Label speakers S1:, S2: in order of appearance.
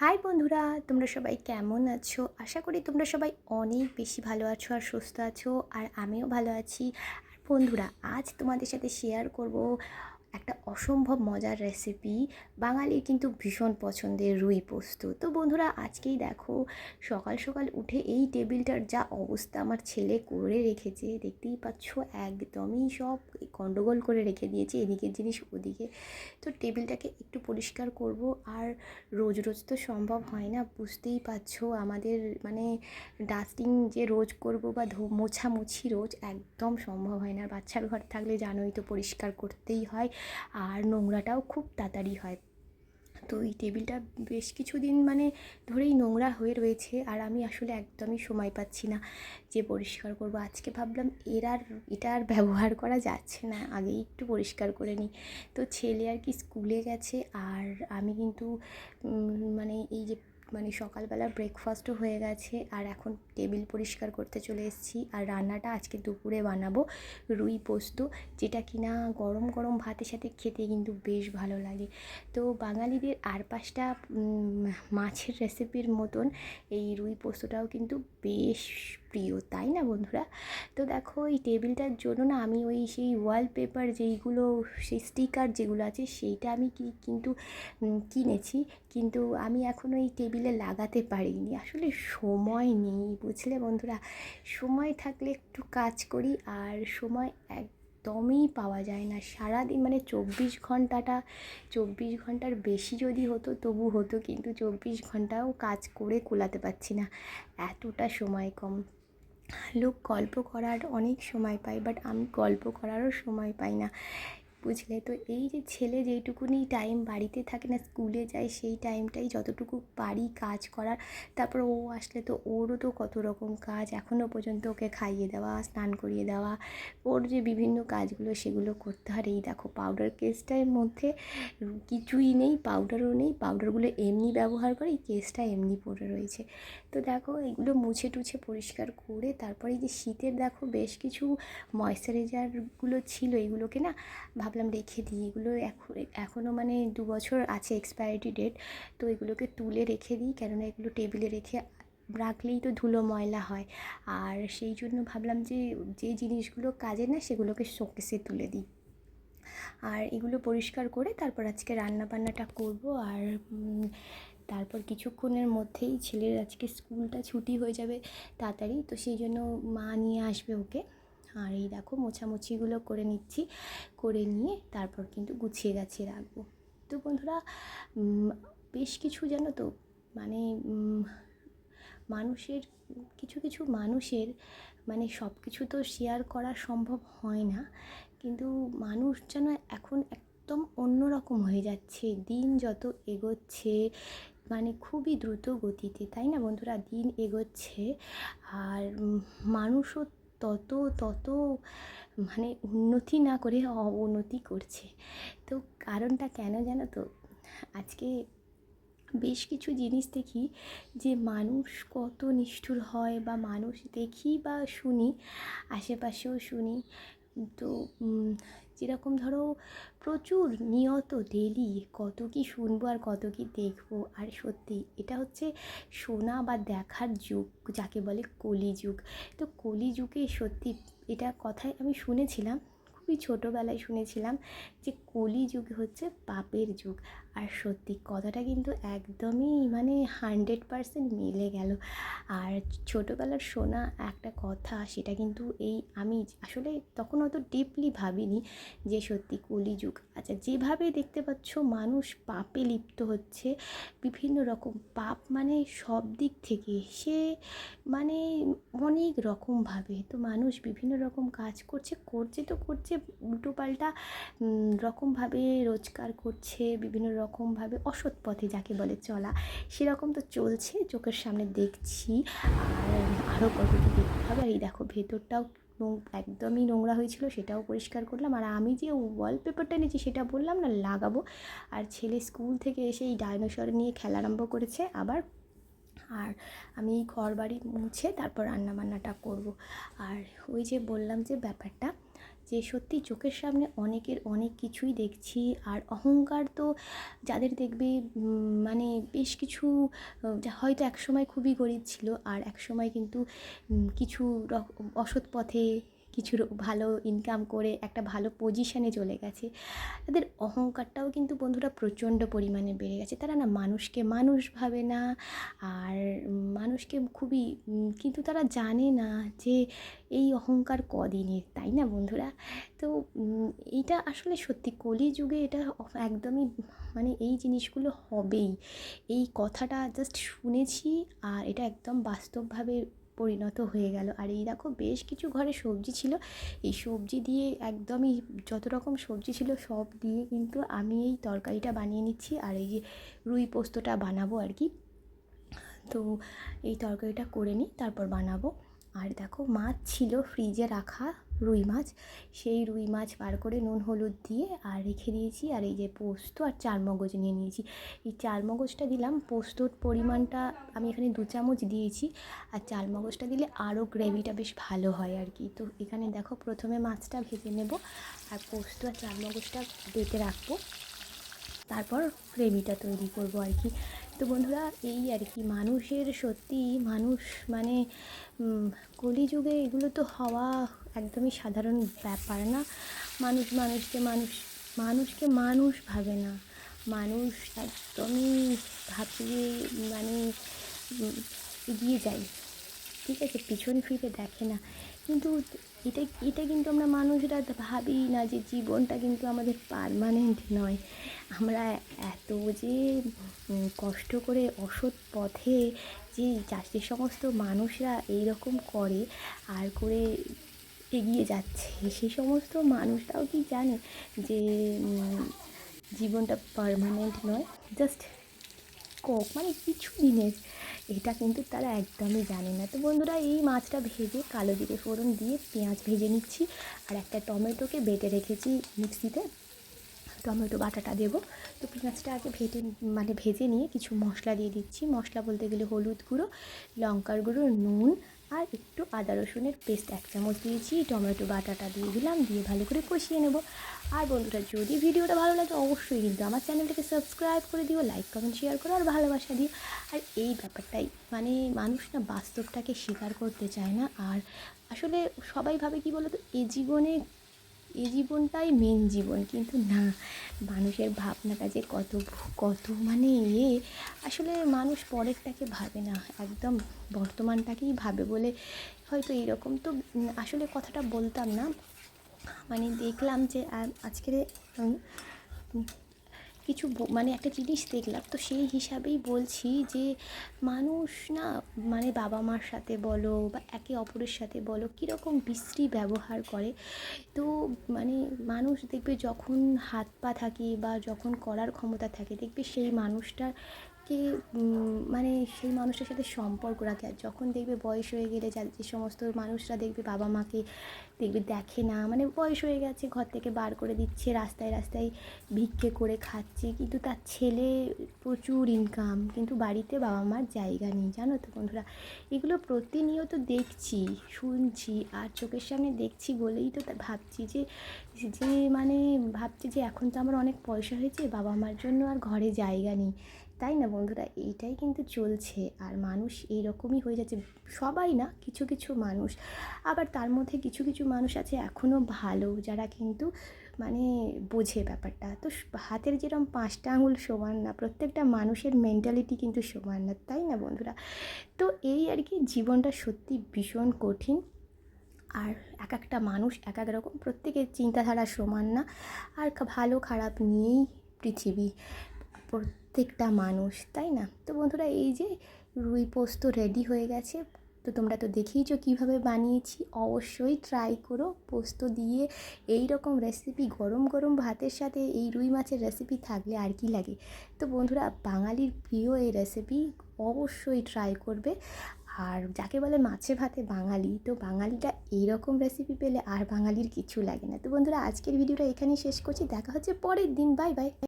S1: High বন্ধুরা, তোমরা সবাই কেমন আছো? আশা করি তোমরা সবাই অনেক বেশি ভালো আছো আর সুস্থ আছো, আর আমিও ভালো আছি। আর বন্ধুরা, আজ তোমাদের সাথে শেয়ার করব একটা অসম্ভব মজার রেসিপি বাঙালির কিন্তু ভীষণ পছন্দের রুই পোস্ত। তো বন্ধুরা, আজকেই দেখো, সকাল সকাল উঠে এই টেবিলটার যা অবস্থা আমার ছেলে করে রেখেছে, দেখতেই পাচ্ছ, একদমই সব গণ্ডগোল করে রেখে দিয়েছে, এদিকের জিনিস ওদিকে। তো টেবিলটাকে একটু পরিষ্কার করব, আর রোজ রোজ তো সম্ভব হয় না, বুঝতেই পারছ, আমাদের মানে ডাস্টিং যে রোজ করব বা মোছামুছি রোজ একদম সম্ভব হয় না। বাচ্চার ঘর থাকলে জানোই তো পরিষ্কার করতেই হয়। আর নোংরাটাও খুব তাড়াতাড়ি হয়। তো এই টেবিলটা বেশ কিছুদিন মানে ধরেই নোংরা হয়ে রয়েছে আর আমি আসলে একদমই সময় পাচ্ছি না যে পরিষ্কার করব। আজকে ভাবলাম এর আর, এটা আর ব্যবহার করা যাচ্ছে না, আগেই একটু পরিষ্কার করে নিই। তো ছেলে আর কি স্কুলে গেছে আর আমি কিন্তু মানে এই যে মানে সকালবেলা ব্রেকফাস্টও হয়ে গেছে। আর এখন টেবিল পরিষ্কার করতে চলে এসেছি। আর রান্নাটা আজকে দুপুরে বানাবো রুই পোস্ত, যেটা কিনা গরম গরম ভাতের সাথে খেতে কিন্তু বেশ ভালো লাগে। তো বাঙালিদের আর পাঁচটা মাছের রেসিপির মতন এই রুই পোস্তটাও কিন্তু বেশ প্রিয়, তাই না বন্ধুরা? তো দেখো, এই টেবিলটার জন্য না আমি ওই সেই ওয়ালপেপার যেইগুলো, সেই স্টিকার যেগুলো আছে, সেইটা আমি কি কিন্তু কিনেছি। কিন্তু আমি এখনও এই টেবিলে লাগাতে পারিনি। আসলে সময় নেই, বুঝলে বন্ধুরা? সময় থাকলে একটু কাজ করি, আর সময় এক একদমই পাওয়া যায় না। সারাদিন মানে চব্বিশ ঘন্টাটা, চব্বিশ ঘণ্টার বেশি যদি হতো, তবু হতো। কিন্তু চব্বিশ ঘন্টাও কাজ করে কোলাতে পারছি না। এতটা সময় কম। লোক গল্প করার অনেক সময় পায় বাট আমি গল্প করারও সময় পাই না। বুঝলে? তো এই যে ছেলে যেইটুকুনি টাইম বাড়িতে থাকে না, স্কুলে যায় সেই টাইমটাই যতটুকু পারি কাজ করার। তারপর ও আসলে তো ওরও তো কত রকম কাজ এখনও পর্যন্ত ওকে খাইয়ে দেওয়া, স্নান করিয়ে দেওয়া, ওর যে বিভিন্ন কাজগুলো সেগুলো করতে হয়। এই দেখো পাউডার কেসটার মধ্যে কিছুই নেই পাউডারও নেই পাউডারগুলো এমনি ব্যবহার করে, এই কেসটা এমনি পড়ে রয়েছে। তো দেখো এগুলো মুছে টুছে পরিষ্কার করে, তারপরে যে শীতের দেখো বেশ কিছু ময়শ্চারাইজারগুলো ছিল, এগুলোকে না ভাবলাম রেখে দিই। এগুলো এখন এখনও মানে দু বছর আছে এক্সপায়ারি ডেট তো এগুলোকে তুলে রেখে দিই। কেননা এগুলো টেবিলে রেখে রাখলেই তো ধুলো ময়লা হয়। আর সেই জন্য ভাবলাম যে যে জিনিসগুলো কাজে না, সেগুলোকে শোকেসে তুলে দিই। আর এগুলো পরিষ্কার করে তারপর আজকে রান্না বান্নাটা করব। আর তারপর কিছুক্ষণের মধ্যেই ছেলের আজকে স্কুলটা ছুটি হয়ে যাবে তাড়াতাড়ি, তো সেই জন্য মা নিয়ে আসবে ওকে। আর এই দেখো মোছামুছিগুলো করে নিচ্ছি, করে নিয়ে তারপর কিন্তু গুছিয়ে গাছিয়ে রাখব। তো বন্ধুরা বেশ কিছু জানো তো মানে মানুষের, কিছু কিছু মানুষের মানে সব কিছু তো শেয়ার করা সম্ভব হয় না, কিন্তু মানুষ যেন এখন একদম অন্যরকম হয়ে যাচ্ছে। দিন যত এগোচ্ছে মানে খুবই দ্রুত গতিতে, তাই না বন্ধুরা? দিন এগোচ্ছে, আর মানুষও তত তত মানে উন্নতি না করে অবনতি করছে। তো কারণটা কেন জানো তো? আজকে বেশ কিছু জিনিস দেখি যে মানুষ কত নিষ্ঠুর হয় বা মানুষ দেখি বা শুনি, আশেপাশেও শুনি। তো যেরকম ধরো প্রচুর নিয়ত ডেলি কত কি শুনব আর কত কি দেখব। আর সত্যি এটা হচ্ছে শোনা বা দেখার যুগ, যাকে বলে কলিযুগ। তো কলিযুগে সত্যি এটা কথায় আমি শুনেছিলাম, খুবই ছোটোবেলায় শুনেছিলাম যে কলিযুগ হচ্ছে পাপের যুগ। আর সত্যি কথাটা কিন্তু একদমই মানে হান্ড্রেড পারসেন্ট মিলে গেল। আর ছোটোবেলার শোনা একটা কথা সেটা কিন্তু এই আমি আসলে তখন অত ডিপলি ভাবিনি যে সত্যি কলিযুগ আচ্ছা যেভাবে দেখতে পাচ্ছ মানুষ পাপে লিপ্ত হচ্ছে বিভিন্ন রকম পাপ মানে সব দিক থেকে সে মানে অনেক রকমভাবে। তো মানুষ বিভিন্ন রকম কাজ করছে করছে তো করছে উল্টোপাল্টা উম, রকমভাবে রোজগার করছে, বিভিন্ন রকমভাবে অসৎ পথে যাকে বলে চলা, সেরকম তো চলছে, চোখের সামনে দেখছি। আর আরও কত কি দেখতে হবে, আর এই দেখো ভেতরটাও একদমই নোংরা হয়েছিল, সেটাও পরিষ্কার করলাম। আর আমি যে ওয়ালপেপারটা নিয়েছি সেটা বললাম না, লাগাবো। আর ছেলে স্কুল থেকে এসে এই ডাইনোসর নিয়ে খেলা আরম্ভ করেছে আবার। আর আমি ঘর বাড়ি মুছে তারপর রান্না বান্নাটা করব। আর ওই যে বললাম যে ব্যাপারটা যে সত্যি চোখের সামনে অনেকের অনেক কিছুই দেখছি আর অহংকার তো যাদের দেখবে মানে বেশ কিছু হয়তো একসময় খুবই গরিব ছিল আর একসময় কিন্তু কিছু অসৎ পথে কিছু ভালো ইনকাম করে একটা ভালো পজিশানে চলে গেছে। তাদের অহংকারটাও কিন্তু বন্ধুরা প্রচণ্ড পরিমাণে বেড়ে গেছে। তারা না মানুষকে মানুষ ভাবে না, আর মানুষকে খুবই কিন্তু তারা জানে না যে এই অহংকার কদিনের, তাই না বন্ধুরা? তো এইটা আসলে সত্যি কলিযুগে এটা একদমই মানে এই জিনিসগুলো হবেই। এই কথাটা জাস্ট শুনেছি আর এটা একদম বাস্তবভাবে পরিণত হয়ে গেল। আর এই দেখো বেশ কিছু ঘরে সবজি ছিল। এই সবজি দিয়ে একদমই যত রকম সবজি ছিল সব দিয়ে কিন্তু আমি এই তরকারিটা বানিয়ে নিচ্ছি। আর এই যে রুই পোস্তটা বানাবো আর কি। তো এই তরকারিটা করে নিই, তারপর বানাবো। আর দেখো মাছ ছিল ফ্রিজে রাখা রুই মাছ। সেই রুই মাছ বার করে নুন, হলুদ দিয়ে আর রেখে দিয়েছি। আর এই যে পোস্ত আর চার মগজ নিয়ে নিয়েছি। এই চার মগজটা দিলাম। পোস্তর পরিমাণটা আমি এখানে দু চামচ দিয়েছি। আর চার মগজটা দিলে আরও গ্রেভিটা বেশ ভালো হয় আর কি। তো এখানে দেখো প্রথমে মাছটা ভেজে নেব আর পোস্ত আর চাল মগজটা বেটে রাখব। তারপর গ্রেভিটা তৈরি করব আর কি। তো বন্ধুরা, এই আর কি, মানুষের সত্যি, মানুষ মানে কলিযুগে এগুলো তো হওয়া একদমই সাধারণ ব্যাপার না। মানুষ মানুষকে মানুষ মানুষকে মানুষ ভাবে না। মানুষ একদমই ভাবিয়ে মানে এগিয়ে যায়। ঠিক আছে, পিছন ফিরে দেখে না। কিন্তু এটা এটা কিন্তু আমরা মানুষরা ভাবি না যে জীবনটা কিন্তু আমাদের পারমানেন্ট নয়। আমরা এত যে কষ্ট করে অসৎ পথে যে যে সমস্ত মানুষরা এই রকম করে আর করে এগিয়ে যাচ্ছে সেই সমস্ত মানুষরাও কি জানে যে জীবনটা পারমানেন্ট নয়? জাস্ট কক মানে কিছু দিনের এটা কিন্তু তারা একদমই জানে না। তো বন্ধুরা, এই মাছটা ভেজে কালো জিরে ফোড়ন দিয়ে পেঁয়াজ ভেজে নিচ্ছি। আর একটা টমেটোকে বেটে রেখেছি মিক্সিতে। টমেটো বাটাটা দেবো। তো পেঁয়াজটা আগে ভেটে মানে ভেজে নিয়ে কিছু মশলা দিয়ে দিচ্ছি। মশলা বলতে গেলে হলুদ গুঁড়ো, লঙ্কার গুঁড়ো, নুন আর একটু আদা রসুনের পেস্ট এক চামচ দিয়েছি। টমেটো বাটাটা দিয়ে দিলাম, দিয়ে ভালো করে কষিয়ে নেব। আর বন্ধুরা, যদি ভিডিওটা ভালো লাগে অবশ্যই কিন্তু আমার চ্যানেলটাকে সাবস্ক্রাইব করে দিও, লাইক, কমেন্ট, শেয়ার করো আর ভালোবাসা দিও। আর এই ব্যাপারটাই মানে মানুষ না বাস্তবটাকে স্বীকার করতে চায় না। আর আসলে সবাই ভাবে কি বলতো, এ জীবনে এই জীবনটাই মেন জীবন। কিন্তু না, মানুষের ভাবনাটা যে কত কত মানে ইয়ে আসলে মানুষ পরেরটাকে ভাবে না। একদম বর্তমানটাকেই ভাবে বলে হয়তো এরকম। তো আসলে কথাটা বলতাম না। মানে দেখলাম যে আজকের কিছু মানে একটা জিনিস দেখলাম। তো সেই হিসাবেই বলছি যে, মানুষ না মানে বাবা মার সাথে বলো বা একে অপরের সাথে বলো, কীরকম বিশ্রী ব্যবহার করে। তো মানে মানুষ দেখবে যখন হাত পা থাকে বা যখন করার ক্ষমতা থাকে, দেখবে সেই মানুষটাকে উম, মানে সেই মানুষটার সাথে সম্পর্ক রাখে। আর যখন দেখবে বয়স হয়ে গেলে যা যে সমস্ত মানুষরা দেখবে বাবা মাকে দেখবে দেখে না মানে বয়স হয়ে গেছে ঘর থেকে বার করে দিচ্ছে রাস্তায় রাস্তায় ভিক্ষে করে খাচ্ছে। কিন্তু তার ছেলে প্রচুর ইনকাম কিন্তু বাড়িতে বাবা মার জায়গা নেই। জানো তো বন্ধুরা এগুলো প্রতিনিয়ত দেখছি শুনছি আর চোখের সামনে দেখছি বলেই তো ভাবছি যে যে মানে ভাবছি যে এখন তো আমার অনেক পয়সা হয়েছে বাবা মার জন্য আর ঘরে জায়গা নেই। তাই না বন্ধুরা? এইটাই কিন্তু চলছে আর মানুষ এই রকমই হয়ে যাচ্ছে। সবাই না, কিছু কিছু মানুষ। আবার তার মধ্যে কিছু কিছু মানুষ আছে এখনও ভালো, যারা কিন্তু মানে বোঝে ব্যাপারটা। তো হাতের যেরকম পাঁচটা আঙুল সমান না, প্রত্যেকটা মানুষের মেন্টালিটি কিন্তু সমান না, তাই না বন্ধুরা? তো এই আর কি, জীবনটা সত্যি ভীষণ কঠিন। আর এক একটা মানুষ এক এক রকম, প্রত্যেকের চিন্তাধারা সমান না। আর ভালো খারাপ নিয়েই পৃথিবী। প্রত্যেকটা মানুষ, তাই না? তো বন্ধুরা, এই যে রুই পোস্ত রেডি হয়ে গেছে, তো তোমরা তো দেখেইছো কীভাবে বানিয়েছি, অবশ্যই ট্রাই করো। পোস্ত দিয়ে এই রকম রেসিপি গরম গরম ভাতের সাথে এই রুই মাছের রেসিপি থাকলে আর কি লাগে? তো বন্ধুরা, বাঙালির প্রিয় এই রেসিপি অবশ্যই ট্রাই করবে। আর যাকে বলে মাছে ভাতে বাঙালি, তো বাঙালিটা এইরকম রেসিপি পেলে আর বাঙালির কিছু লাগে না। তো বন্ধুরা, আজকের ভিডিওটা এখানেই শেষ করছি। দেখা হচ্ছে পরের দিন। Bye bye